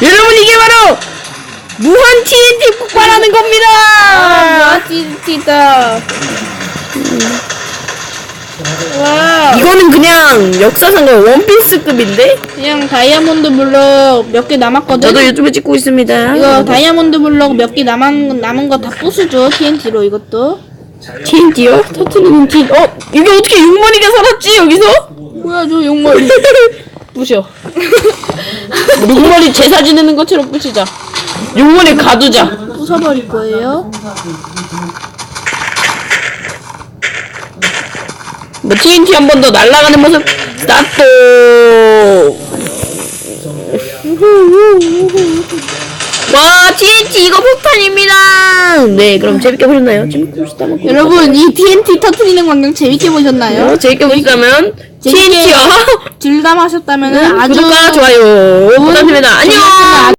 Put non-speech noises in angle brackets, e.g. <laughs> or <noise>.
여러분 이게 바로 무한 TNT 폭발하는 아, 겁니다. 찌찌다. 와, 이거는 그냥 역사상의 원피스급인데? 그냥 다이아몬드 블럭 몇 개 남았거든. 저도 유튜브 찍고 있습니다. 이거 다이아몬드 블럭 몇 개 남은 남은 거 다 부수죠 TNT로 이것도. TNT요? 터트리는 TNT. 어? 이게 어떻게 육머리가 살았지 여기서? 뭐야 저 용머리. <laughs> 부셔. 육머리 제사 지내는 것처럼 부시자. 육머리 가두자. 부숴버릴 거예요. 뭐 TNT 한 번 더 날아가는 모습 스타트. 와 TNT 이거 폭탄 입니다. 네 그럼 재밌게 보셨나요? 재밌게 보셨다면 구독, 여러분 이 TNT 터트리는 광경 재밌게 보셨나요? 어, 재밌게 보셨다면 재밌게 TNT와 <laughs> 즐감하셨다면 아주 구독과 좋아요 부탁드립니다. 안녕.